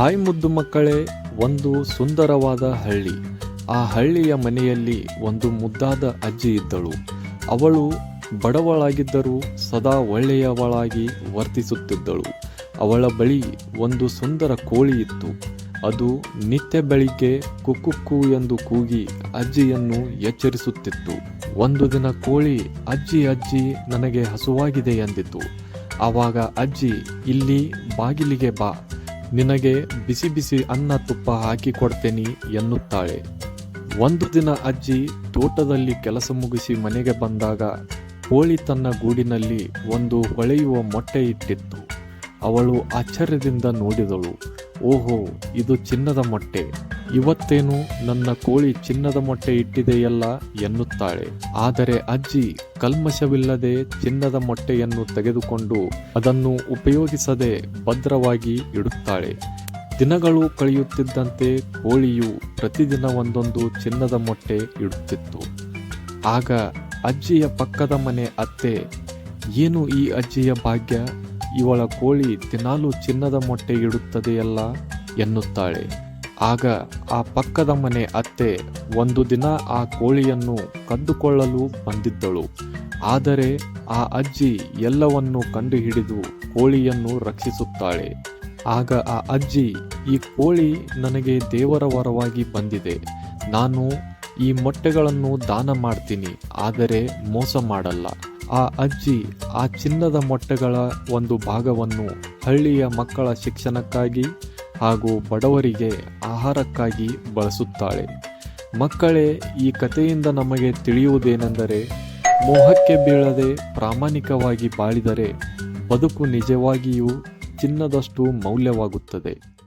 Hi ಮುದ್ದು ಮಕ್ಕಳೇ, ಒಂದು ಸುಂದರವಾದ ಹಳ್ಳಿ. ಆ ಹಳ್ಳಿಯ ಮನೆಯಲ್ಲಿ ಒಂದು ಮುದ್ದಾದ ಅಜ್ಜಿ ಇದ್ದಳು. ಅವಳು ಬಡವಳಾಗಿದ್ದರೂ ಸದಾ ಒಳ್ಳೆಯವಳಾಗಿ ವರ್ತಿಸುತ್ತಿದ್ದಳು. ಅವಳ ಬಳಿ ಒಂದು ಸುಂದರ ಕೋಳಿ ಇತ್ತು. ಅದು ನಿತ್ಯ ಬೆಳಿಗ್ಗೆ ಕುಕ್ಕುಕ್ಕು ಎಂದು ಕೂಗಿ ಅಜ್ಜಿಯನ್ನು ಎಚ್ಚರಿಸುತ್ತಿತ್ತು. ಒಂದು ದಿನ ಕೋಳಿ, ಅಜ್ಜಿ ಅಜ್ಜಿ, ನನಗೆ ಹಸುವಾಗಿದೆ ಎಂದಿತು ಆವಾಗ ಅಜ್ಜಿ, ಇಲ್ಲಿ ಬಾಗಿಲಿಗೆ ಬಾ. ನಿನಗೆ ಬಿಸಿ ಬಿಸಿ ಅನ್ನ ತುಪ್ಪ ಹಾಕಿ ಕೊಡ್ತೇನೆ ಎನ್ನುತ್ತಾಳೆ. ಒಂದು ದಿನ ಅಜ್ಜಿ ತೋಟದಲ್ಲಿ ಕೆಲಸ ಮುಗಿಸಿ ಮನೆಗೆ ಬಂದಾಗ ಕೋಳಿ ತನ್ನ ಗೂಡಿನಲ್ಲಿ ಒಂದು ಹೊಳೆಯುವ ಮೊಟ್ಟೆ ಇಟ್ಟಿತ್ತು. ಅವಳು ಆಶ್ಚರ್ಯದಿಂದ ನೋಡಿದಳು, ಓಹೋ, ಇದು ಚಿನ್ನದ ಮೊಟ್ಟೆ. ಇವತ್ತೇನು ನನ್ನ ಕೋಳಿ ಚಿನ್ನದ ಮೊಟ್ಟೆ ಇಟ್ಟಿದೆಯಲ್ಲ ಎನ್ನುತ್ತಾಳೆ. ಆದರೆ ಅಜ್ಜಿ ಕಲ್ಮಶವಿಲ್ಲದೆ ಚಿನ್ನದ ಮೊಟ್ಟೆಯನ್ನು ತೆಗೆದುಕೊಂಡು ಅದನ್ನು ಉಪಯೋಗಿಸದೆ ಭದ್ರವಾಗಿ ಇಡುತ್ತಾಳೆ. ದಿನಗಳು ಕಳೆಯುತ್ತಿದ್ದಂತೆ ಕೋಳಿಯು ಪ್ರತಿದಿನ ಒಂದೊಂದು ಚಿನ್ನದ ಮೊಟ್ಟೆ ಇಡುತ್ತಿತ್ತು. ಆಗ ಅಜ್ಜಿಯ ಪಕ್ಕದ ಮನೆ ಅತ್ತೆ, ಏನು ಈ ಅಜ್ಜಿಯ ಭಾಗ್ಯ? ಇವಳ ಕೋಳಿ ದಿನಾಲೂ ಚಿನ್ನದ ಮೊಟ್ಟೆ ಇಡುತ್ತದೆಯಲ್ಲ? ಎನ್ನುತ್ತಾಳೆ. ಆಗ ಆ ಪಕ್ಕದ ಮನೆ ಅತ್ತೆ ಒಂದು ದಿನ ಆ ಕೋಳಿಯನ್ನು ಕದ್ದುಕೊಳ್ಳಲು ಬಂದಿದ್ದಳು. ಆದರೆ ಆ ಅಜ್ಜಿ ಎಲ್ಲವನ್ನು ಕಂಡುಹಿಡಿದು ಕೋಳಿಯನ್ನು ರಕ್ಷಿಸುತ್ತಾಳೆ. ಆಗ ಆ ಅಜ್ಜಿ, ಈ ಕೋಳಿ ನನಗೆ ದೇವರ ವರವಾಗಿ ಬಂದಿದೆ. ನಾನು ಈ ಮೊಟ್ಟೆಗಳನ್ನು ದಾನ ಮಾಡ್ತೀನಿ, ಆದರೆ ಮೋಸ ಮಾಡಲ್ಲ. ಆ ಅಜ್ಜಿ ಆ ಚಿನ್ನದ ಮೊಟ್ಟೆಗಳ ಒಂದು ಭಾಗವನ್ನು ಹಳ್ಳಿಯ ಮಕ್ಕಳ ಶಿಕ್ಷಣಕ್ಕಾಗಿ ಹಾಗೂ ಬಡವರಿಗೆ ಆಹಾರಕ್ಕಾಗಿ ಬಳಸುತ್ತಾಳೆ. ಮಕ್ಕಳೇ, ಈ ಕಥೆಯಿಂದ ನಮಗೆ ತಿಳಿಯುವುದೇನೆಂದರೆ, ಮೋಹಕ್ಕೆ ಬೀಳದೆ ಪ್ರಾಮಾಣಿಕವಾಗಿ ಬಾಳಿದರೆ ಬದುಕು ನಿಜವಾಗಿಯೂ ಚಿನ್ನದಷ್ಟು ಮೌಲ್ಯವಾಗುತ್ತದೆ.